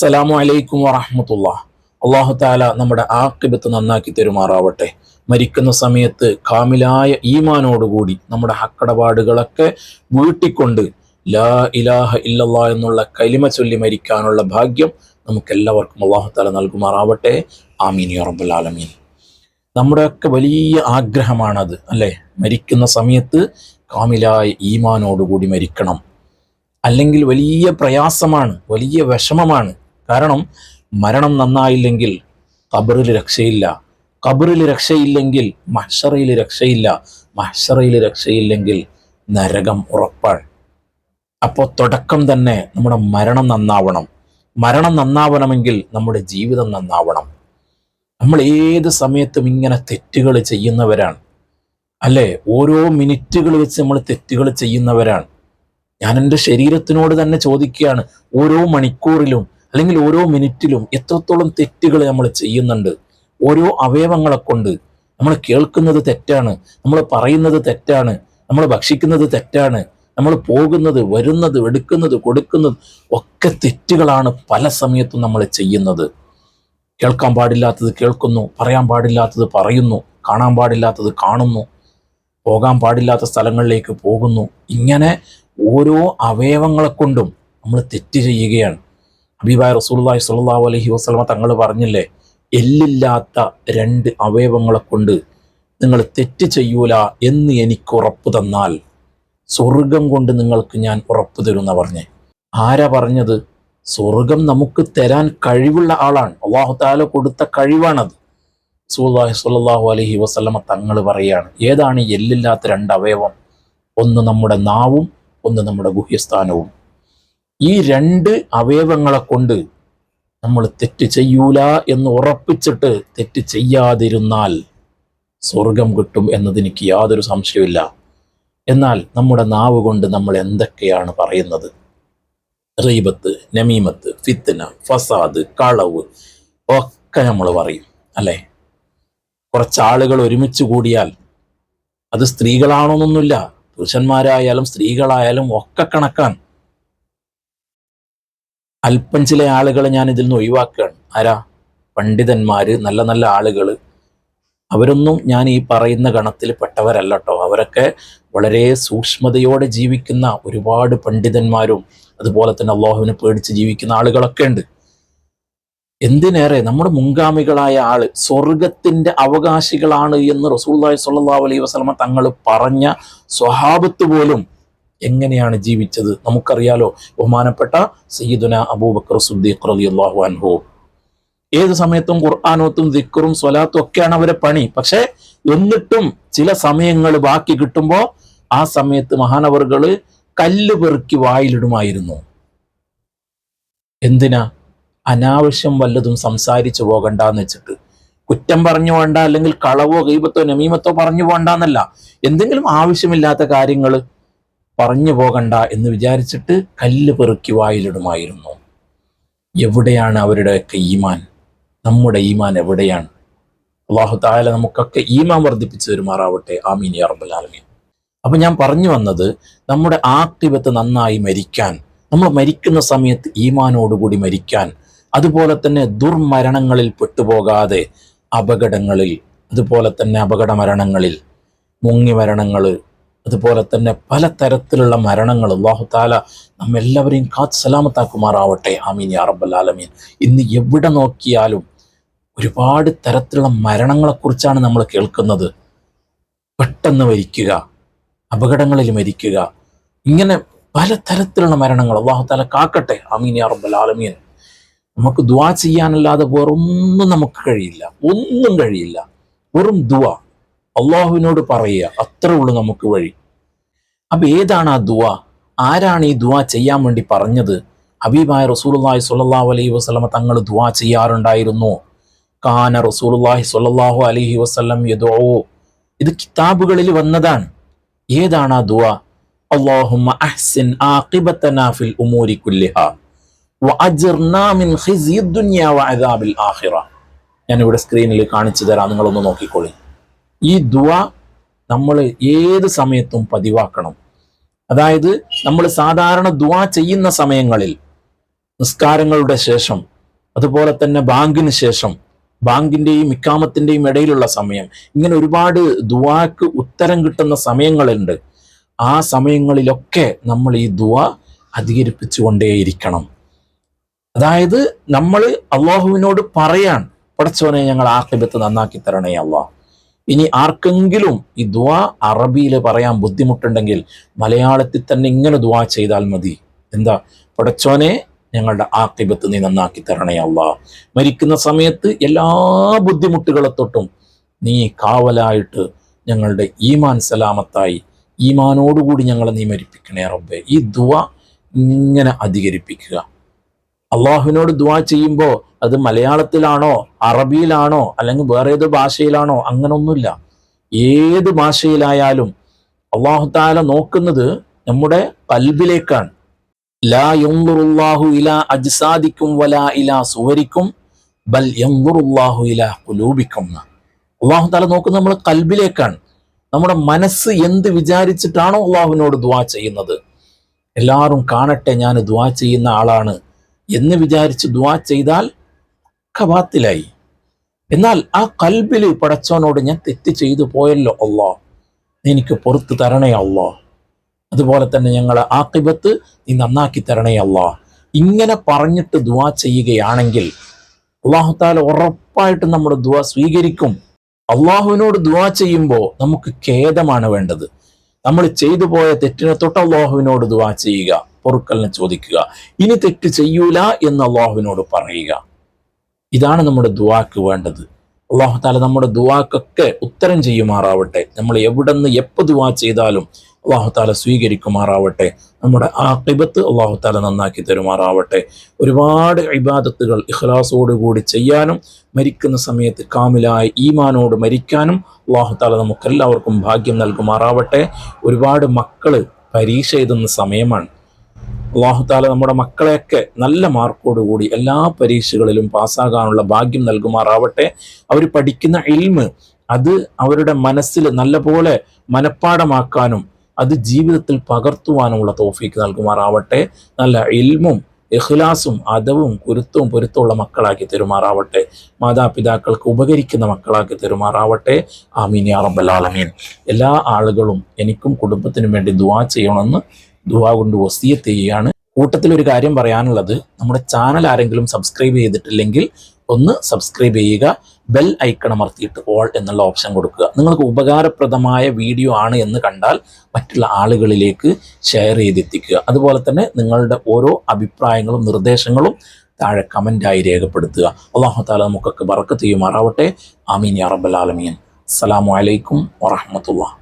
അസ്സലാമു അലൈക്കും വറഹമത്തുള്ള. അള്ളാഹു താല നമ്മുടെ ആക്കിബത്ത് നന്നാക്കി തെരുമാറാവട്ടെ. മരിക്കുന്ന സമയത്ത് കാമിലായ ഈമാനോടുകൂടി നമ്മുടെ ഹക്കടപാടുകളൊക്കെ വീട്ടിക്കൊണ്ട് ലാ ഇലാഹ ഇല്ലല്ലാ എന്നുള്ള കലിമ ചൊല്ലി മരിക്കാനുള്ള ഭാഗ്യം നമുക്കെല്ലാവർക്കും അള്ളാഹു താല നൽകുമാറാവട്ടെ. ആമീൻ യാ ആലമീൻ. നമ്മുടെയൊക്കെ വലിയ ആഗ്രഹമാണത് അല്ലേ? മരിക്കുന്ന സമയത്ത് കാമിലായ ഈമാനോടുകൂടി മരിക്കണം. അല്ലെങ്കിൽ വലിയ പ്രയാസമാണ് വലിയ വിഷമമാണ്. കാരണം മരണം നന്നായില്ലെങ്കിൽ കബറിൽ രക്ഷയില്ല. കബറിൽ രക്ഷയില്ലെങ്കിൽ മഹ്ഷറയിൽ രക്ഷയില്ല. മഹ്ഷറയിൽ രക്ഷയില്ലെങ്കിൽ നരകം ഉറപ്പാണ് അപ്പോൾ തുടക്കം തന്നെ നമ്മുടെ മരണം നന്നാവണം. മരണം നന്നാവണമെങ്കിൽ നമ്മുടെ ജീവിതം നന്നാവണം. നമ്മൾ ഏത് സമയത്തും ഇങ്ങനെ തെറ്റുകൾ ചെയ്യുന്നവരാണ്. അല്ലേ? ഓരോ മിനിറ്റുകൾ വെച്ച് നമ്മൾ തെറ്റുകൾ ചെയ്യുന്നവരാണ്. ഞാൻ എന്റെ ശരീരത്തിനോട് തന്നെ ചോദിക്കുകയാണ്. ഓരോ മണിക്കൂറിലും അല്ലെങ്കിൽ ഓരോ മിനിറ്റിലും എത്രത്തോളം തെറ്റുകൾ നമ്മൾ ചെയ്യുന്നുണ്ട് ഓരോ അവയവങ്ങളെ കൊണ്ട് നമ്മൾ കേൾക്കുന്നത് തെറ്റാണ് നമ്മൾ പറയുന്നത് തെറ്റാണ് നമ്മൾ ഭക്ഷിക്കുന്നത് തെറ്റാണ് നമ്മൾ പോകുന്നത് വരുന്നത് എടുക്കുന്നത് കൊടുക്കുന്നത് ഒക്കെ തെറ്റുകളാണ് പല സമയത്തും നമ്മൾ ചെയ്യുന്നത്. കേൾക്കാൻ പാടില്ലാത്തത് കേൾക്കുന്നു പറയാൻ പാടില്ലാത്തത് പറയുന്നു കാണാൻ പാടില്ലാത്തത് കാണുന്നു പോകാൻ പാടില്ലാത്ത സ്ഥലങ്ങളിലേക്ക് പോകുന്നു. ഇങ്ങനെ ഓരോ അവയവങ്ങളെ കൊണ്ടും നമ്മൾ തെറ്റ് ചെയ്യുകയാണ്. ഹബീബായ റസൂലുള്ളാഹി സ്വല്ലല്ലാഹു അലഹി വസ്ലമ തങ്ങൾ പറഞ്ഞില്ലേ? എല്ലില്ലാത്ത രണ്ട് അവയവങ്ങളെ കൊണ്ട് നിങ്ങൾ തെറ്റ് ചെയ്യൂല എന്ന് എനിക്ക് ഉറപ്പ് തന്നാൽ സ്വർഗം കൊണ്ട് നിങ്ങൾക്ക് ഞാൻ ഉറപ്പ് തരുന്ന പറഞ്ഞേ. ആരാ പറഞ്ഞത്? സ്വർഗം നമുക്ക് തരാൻ കഴിവുള്ള ആളാണ്. അള്ളാഹു താല കൊടുത്ത കഴിവാണത്. റസൂലുള്ളാഹി സ്വല്ലല്ലാഹു അലഹി വസ്ലമ തങ്ങൾ പറയുകയാണ് ഏതാണ് എല്ലില്ലാത്ത രണ്ട് അവയവം? ഒന്ന് നമ്മുടെ നാവും ഒന്ന് നമ്മുടെ ഗുഹ്യസ്ഥാനവും. ഈ രണ്ട് അവയവങ്ങളെ കൊണ്ട് നമ്മൾ തെറ്റ് ചെയ്യൂല എന്ന് ഉറപ്പിച്ചിട്ട് തെറ്റ് ചെയ്യാതിരുന്നാൽ സ്വർഗം കിട്ടും എന്നതെനിക്ക് യാതൊരു സംശയമില്ല എന്നാൽ നമ്മുടെ നാവ് കൊണ്ട് നമ്മൾ എന്തൊക്കെയാണ് പറയുന്നത്? റീബത്ത് നമീമത്ത് ഫിത്തന ഫസാദ് കളവ് ഒക്കെ നമ്മൾ പറയും അല്ലേ? കുറച്ചാളുകൾ ഒരുമിച്ച് കൂടിയാൽ അത് സ്ത്രീകളാണോന്നൊന്നുമില്ല. പുരുഷന്മാരായാലും സ്ത്രീകളായാലും ഒക്കെ കണക്കാണ്. അല്പം ചില ആളുകൾ ഞാൻ ഇതിൽ നിന്ന് ഒഴിവാക്കുകയാണ്. ആരാ? പണ്ഡിതന്മാർ നല്ല നല്ല ആളുകൾ അവരൊന്നും ഞാൻ ഈ പറയുന്ന ഗണത്തിൽ പെട്ടവരല്ല കേട്ടോ അവരൊക്കെ വളരെ സൂക്ഷ്മതയോടെ ജീവിക്കുന്ന ഒരുപാട് പണ്ഡിതന്മാരും അതുപോലെ തന്നെ അള്ളാഹുവിനെ പേടിച്ച് ജീവിക്കുന്ന ആളുകളൊക്കെ ഉണ്ട്. എന്തിനേറെ നമ്മുടെ മുൻഗാമികളായ ആൾ സ്വർഗത്തിന്റെ അവകാശികളാണ് എന്ന് റസൂല്ലായി സല്ലാ അലൈഹി വസ്ലമ തങ്ങൾ പറഞ്ഞ സ്വഹാബത്ത് പോലും എങ്ങനെയാണ് ജീവിച്ചത്? നമുക്കറിയാലോ. ബഹുമാനപ്പെട്ട സയ്യിദുന അബൂബക്കർ സുദ്ദീഖ് റളിയല്ലാഹു അൻഹു. ഏത് സമയത്തും ഖുർആാനോത്തും ദിക്കറും സ്വലാത്തും ഒക്കെയാണ് അവരെ പണി. പക്ഷേ എന്നിട്ടും ചില സമയങ്ങൾ ബാക്കി കിട്ടുമ്പോൾ ആ സമയത്ത് മഹാനവറുകൾ കല്ല് പെറുക്കി വായിലിടുമായിരുന്നു. എന്തിനാ? അനാവശ്യം വല്ലതും സംസാരിച്ചു പോകണ്ടെന്ന് വെച്ചിട്ട്. കുറ്റം പറഞ്ഞു വേണ്ട അല്ലെങ്കിൽ കളവോ ഗൈബത്തോ നമീമത്തോ പറഞ്ഞു പോകണ്ടെന്നല്ല. എന്തെങ്കിലും ആവശ്യമില്ലാത്ത കാര്യങ്ങൾ പറഞ്ഞു പോകണ്ട എന്ന് വിചാരിച്ചിട്ട് കല്ല് പെറുക്കി വായിലിടുമായിരുന്നു. എവിടെയാണ് അവരുടെയൊക്കെ ഈമാൻ? നമ്മുടെ ഈമാൻ എവിടെയാണ്? അള്ളാഹു താല നമുക്കൊക്കെ ഈമാൻ വർദ്ധിപ്പിച്ചു തരുമാറാവട്ടെ. ആമീൻ യാ റബ്ബൽ ആലമീൻ. അപ്പൊ ഞാൻ പറഞ്ഞു വന്നത് നമ്മുടെ ആക്തിവത്ത് നന്നായി മരിക്കാൻ നമ്മൾ മരിക്കുന്ന സമയത്ത് ഈമാനോടുകൂടി മരിക്കാൻ അതുപോലെ തന്നെ ദുർമരണങ്ങളിൽ പെട്ടുപോകാതെ അപകടങ്ങളിൽ അതുപോലെ തന്നെ അപകട മരണങ്ങളിൽ മുങ്ങി മരണങ്ങൾ അതുപോലെ തന്നെ പല തരത്തിലുള്ള മരണങ്ങൾ അള്ളാഹു താല നമ്മെല്ലാവരെയും കാത്ത് സലാമത്താക്കുമാറാവട്ടെ. ആമീൻ യാ റബ്ബൽ ആലമീൻ. ഇന്ന് എവിടെ നോക്കിയാലും ഒരുപാട് തരത്തിലുള്ള മരണങ്ങളെക്കുറിച്ചാണ് നമ്മൾ കേൾക്കുന്നത്. പെട്ടെന്ന് മരിക്കുക അപകടങ്ങളിൽ മരിക്കുക ഇങ്ങനെ പല തരത്തിലുള്ള മരണങ്ങൾ അള്ളാഹു താല കാക്കട്ടെ. ആമീൻ യാ റബ്ബൽ ആലമീൻ. നമുക്ക് ദുവാ ചെയ്യാനല്ലാതെ വേറൊന്നും നമുക്ക് കഴിയില്ല. ഒന്നും കഴിയില്ല. വെറും ദുവാ അള്ളാഹുവിനോട് പറയുക അത്രേ ഉള്ളൂ നമുക്ക് വഴി. അപ്പൊ ഏതാണ് ആ ദുവ? ആരാണ് ഈ ദുവാ ചെയ്യാൻ വേണ്ടി പറഞ്ഞത്? ഹബീബായ റസൂലുള്ളാഹി സ്വല്ലല്ലാഹു അലൈഹി വസല്ലമ തങ്ങൾ ദുവാ ചെയ്യാറുണ്ടായിരുന്നു. കാന റസൂലുള്ളാഹി സ്വല്ലല്ലാഹു അലൈഹി വസല്ലം യദോ ഇത് കിതാബുകളിൽ വന്നതാണ്. ഏതാണ് ആ ദുവ? അല്ലാഹുമ്മ അഹ്സിൻ ഫിൽ ഉമൂരി വഅജ്ർനാ മിൻ വഅദാബിൽ ആഖിറ. ഇവിടെ സ്ക്രീനിൽ കാണിച്ചു തരാം. നിങ്ങളൊന്ന് നോക്കിക്കോളി. ഈ ദുവ നമ്മൾ ഏത് സമയത്തും പതിവാക്കണം. അതായത് നമ്മൾ സാധാരണ ദുവ ചെയ്യുന്ന സമയങ്ങളിൽ നിസ്കാരങ്ങളുടെ ശേഷം അതുപോലെ തന്നെ ബാങ്കിന് ശേഷം ബാങ്കിന്റെയും ഇക്കാമത്തിന്റെയും ഇടയിലുള്ള സമയം ഇങ്ങനെ ഒരുപാട് ദുവാക്ക് ഉത്തരം കിട്ടുന്ന സമയങ്ങളുണ്ട്. ആ സമയങ്ങളിലൊക്കെ നമ്മൾ ഈ ദുവ അധികരിപ്പിച്ചുകൊണ്ടേയിരിക്കണം. അതായത് നമ്മൾ അള്ളാഹുവിനോട് പറയാൻ പടച്ചോനെ ഞങ്ങൾ ആക്കിബത്ത് നന്നാക്കി തരണേ അള്ളാഹ് ഇനി ആർക്കെങ്കിലും ഈ ദ്വാ അറബിയിൽ പറയാൻ ബുദ്ധിമുട്ടുണ്ടെങ്കിൽ മലയാളത്തിൽ തന്നെ ഇങ്ങനെ ദ്വാ ചെയ്താൽ മതി. എന്താ? പടച്ചോനെ ഞങ്ങളുടെ ആക്കിബത്ത് നീ നന്നാക്കി തരണേ അള്ളാ. മരിക്കുന്ന സമയത്ത് എല്ലാ ബുദ്ധിമുട്ടുകളെ തൊട്ടും നീ കാവലായിട്ട് ഞങ്ങളുടെ ഈമാൻ സലാമത്തായി ഈമാനോടുകൂടി ഞങ്ങളെ നീ മരിപ്പിക്കണേ റബ്ബെ. ഈ ദുവ ഇങ്ങനെ അധികരിപ്പിക്കുക. അള്ളാഹുവിനോട് ദുവാ ചെയ്യുമ്പോൾ അത് മലയാളത്തിലാണോ അറബിയിലാണോ അല്ലെങ്കിൽ വേറെ ഏത് ഭാഷയിലാണോ അങ്ങനൊന്നുമില്ല. ഏത് ഭാഷയിലായാലും അള്ളാഹു താല നോക്കുന്നത് നമ്മുടെ കൽബിലേക്കാണ്. ലാ യൻദുറുല്ലാഹു ഇലാ അജ്സാദിക്കും വല ഇല സുവരിക്കും ബൽ യൻദുറുല്ലാഹു ഇല കുലൂപിക്കും അള്ളാഹു താല നോക്കുന്നത് നമ്മുടെ കൽബിലേക്കാണ്. നമ്മുടെ മനസ്സ് എന്ത് വിചാരിച്ചിട്ടാണോ അള്ളാഹുവിനോട് ദുവാ ചെയ്യുന്നത്. എല്ലാവരും കാണട്ടെ ഞാൻ ദുവാ ചെയ്യുന്ന ആളാണ്. എന്ന് വിചാരിച്ച് ദുവാ ചെയ്താൽ കവാത്തിലായി. എന്നാൽ ആ കൽബിൽ പടച്ചവനോട് ഞാൻ തെറ്റ് ചെയ്തു പോയല്ലോ അള്ളാ. എനിക്ക് പുറത്ത് തരണേ അള്ളാ. അതുപോലെ തന്നെ ഞങ്ങളെ ആക്കിബത്ത് നീ നന്നാക്കി തരണേ അള്ളാ. ഇങ്ങനെ പറഞ്ഞിട്ട് ദുവാ ചെയ്യുകയാണെങ്കിൽ അള്ളാഹുത്താല ഉറപ്പായിട്ട് നമ്മുടെ ദുവാ സ്വീകരിക്കും. അള്ളാഹുവിനോട് ദുവാ ചെയ്യുമ്പോൾ നമുക്ക് ഖേദമാണ് വേണ്ടത്. നമ്മൾ ചെയ്തു പോയ തെറ്റിനെ തൊട്ട് അള്ളാഹുവിനോട് ദുവാ ചെയ്യുക. പൊറുക്കലിനെ ചോദിക്കുക. ഇനി തെറ്റ് ചെയ്യൂല എന്ന് അള്ളാഹുവിനോട് പറയുക. ഇതാണ് നമ്മുടെ ദുവാക്ക് വേണ്ടത്. അള്ളാഹു താല നമ്മുടെ ദുവാക്കൊക്കെ ഉത്തരം ചെയ്യുമാറാവട്ടെ. നമ്മൾ എവിടെന്ന് എപ്പോൾ ദുവാ ചെയ്താലും അള്ളാഹു താല സ്വീകരിക്കുമാറാവട്ടെ. നമ്മുടെ ആ കിബത്ത് അള്ളാഹു താല നന്നാക്കി തരുമാറാവട്ടെ. ഒരുപാട് ഇബാദത്തുകൾ ഇഖ്ലാസോടുകൂടി ചെയ്യാനും മരിക്കുന്ന സമയത്ത് കാമിലായ ഈമാനോട് മരിക്കാനും അള്ളാഹു താല നമുക്കെല്ലാവർക്കും ഭാഗ്യം നൽകുമാറാവട്ടെ. ഒരുപാട് മക്കൾ പരീക്ഷ എഴുതുന്ന സമയമാണ്. അള്ളാഹുത്താല നമ്മുടെ മക്കളെയൊക്കെ നല്ല മാർക്കോടുകൂടി എല്ലാ പരീക്ഷകളിലും പാസ്സാകാനുള്ള ഭാഗ്യം നൽകുമാറാവട്ടെ. അവർ പഠിക്കുന്ന ഇൽമ് അത് അവരുടെ മനസ്സിൽ നല്ലപോലെ മനഃപ്പാടമാക്കാനും അത് ജീവിതത്തിൽ പകർത്തുവാനുമുള്ള തോഫീക്ക് നൽകുമാറാവട്ടെ. നല്ല ഇൽമും ഇഖ്ലാസും അതവും കുരുത്തവും പൊരുത്തമുള്ള മക്കളാക്കി തെരുമാറാവട്ടെ. മാതാപിതാക്കൾക്ക് ഉപകരിക്കുന്ന മക്കളാക്കി തെരുമാറാവട്ടെ. ആമീൻ യാ റബ്ബൽ ആലമീൻ. എല്ലാ ആളുകളും എനിക്കും കുടുംബത്തിനും വേണ്ടി ദുവാ ചെയ്യണമെന്ന് ദുവാ കൊണ്ട് വസീയത്ത് ചെയ്യുകയാണ് കൂട്ടത്തിൽ ഒരു കാര്യം പറയാനുള്ളത് നമ്മുടെ ചാനൽ ആരെങ്കിലും സബ്സ്ക്രൈബ് ചെയ്തിട്ടില്ലെങ്കിൽ ഒന്ന് സബ്സ്ക്രൈബ് ചെയ്യുക ബെൽ ഐക്കൺ അമർത്തിയിട്ട് ഓൾ എന്നുള്ള ഓപ്ഷൻ കൊടുക്കുക. നിങ്ങൾക്ക് ഉപകാരപ്രദമായ വീഡിയോ ആണ് എന്ന് കണ്ടാൽ മറ്റുള്ള ആളുകളിലേക്ക് ഷെയർ ചെയ്തെത്തിക്കുക. അതുപോലെ തന്നെ നിങ്ങളുടെ ഓരോ അഭിപ്രായങ്ങളും നിർദ്ദേശങ്ങളും താഴെ കമന്റായി രേഖപ്പെടുത്തുക. അള്ളാഹു താല നമുക്കൊക്കെ ബറക്കത്ത് ചെയ്യുമാറാവട്ടെ. ആമീൻ യാ റബ്ബൽ ആലമീൻ. അസ്സലാമു അലൈക്കും വറഹമത്തുള്ള